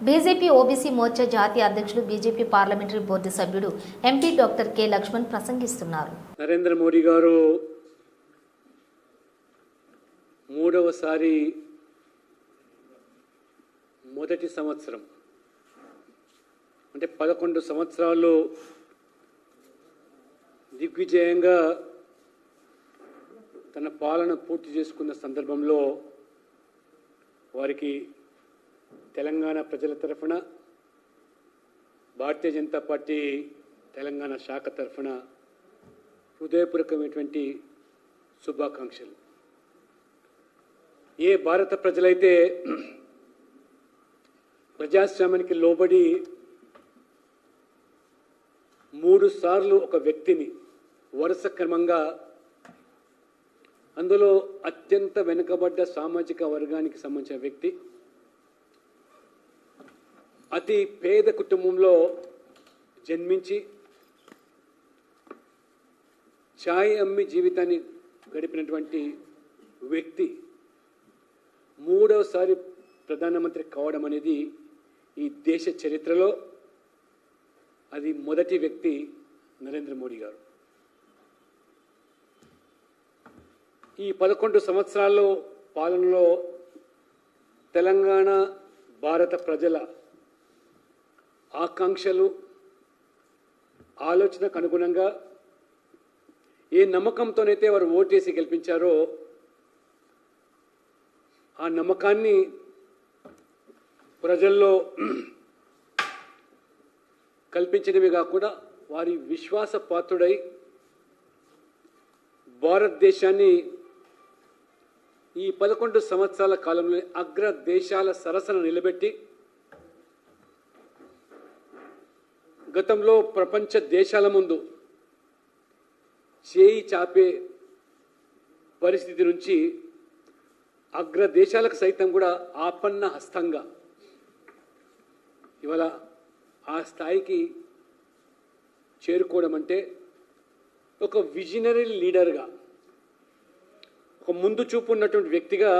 BJP OBC Morcha జాతీయ అధ్యక్షులు BJP parliamentary board సభ్యుడు ఎంపీ డాక్టర్ కె లక్ష్మణ్ ప్రసంగిస్తున్నారు. నరేంద్ర మోడీ గారు మూడవసారి మొదటి సంవత్సరం అంటే పదకొండు సంవత్సరాలు దిగ్విజయంగా తన పాలన పూర్తి చేసుకున్న సందర్భంలో వారికి తెలంగాణ ప్రజల తరఫున భారతీయ జనతా పార్టీ తెలంగాణ శాఖ తరఫున హృదయపూర్వకమైనటువంటి శుభాకాంక్షలు. ఏ భారత ప్రజలైతే ప్రజాస్వామ్యానికి లోబడి మూడు సార్లు ఒక వ్యక్తిని వరుస క్రమంగా అందులో అత్యంత వెనుకబడ్డ సామాజిక వర్గానికి సంబంధించిన వ్యక్తి అతి పేద కుటుంబంలో జన్మించి ఛాయ్ అమ్మి జీవితాన్ని గడిపినటువంటి వ్యక్తి మూడవసారి ప్రధానమంత్రి కావడం అనేది ఈ దేశ చరిత్రలో అది మొదటి వ్యక్తి నరేంద్ర మోడీ గారు. ఈ పదకొండు సంవత్సరాల్లో పాలనలో తెలంగాణ భారత ప్రజల ఆకాంక్షలు ఆలోచనకు అనుగుణంగా ఏ నమ్మకంతోనైతే వారు ఓటేసి గెలిపించారో ఆ నమ్మకాన్ని ప్రజల్లో కల్పించడమే కాకుండా వారి విశ్వాస పాత్రుడై భారతదేశాన్ని ఈ పదకొండు సంవత్సరాల కాలంలో అగ్ర దేశాల సరసన నిలబెట్టి గతంలో ప్రపంచ దేశాల ముందు చేయి చాపే పరిస్థితి నుంచి అగ్ర దేశాలకు సైతం కూడా ఆపన్న హస్తంగా ఇవాళ ఆ స్థాయికి చేరుకోవడం అంటే ఒక విజనరీ లీడర్గా ఒక ముందు చూపు ఉన్నటువంటి వ్యక్తిగా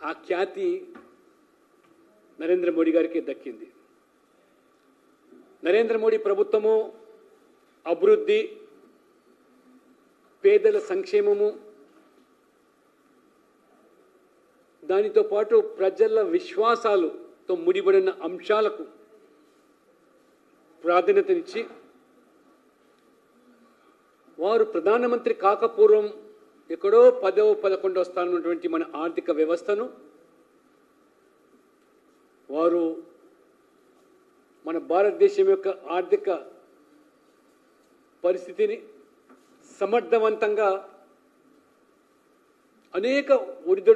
ఆ ఖ్యాతి నరేంద్ర మోడీ గారికి దక్కింది. నరేంద్ర మోడీ ప్రభుత్వము అభివృద్ధి పేదల సంక్షేమము దానితో పాటు ప్రజల విశ్వాసాలతో ముడిపడిన అంశాలకు ప్రాధాన్యతనిచ్చి వారు ప్రధానమంత్రి కాకపూర్వం ఎక్కడో పదవ పదకొండవ స్థానం ఉన్నటువంటి మన ఆర్థిక వ్యవస్థను వారు మన భారతదేశం యొక్క ఆర్థిక పరిస్థితిని సమర్థవంతంగా అనేక ఒడిదొడు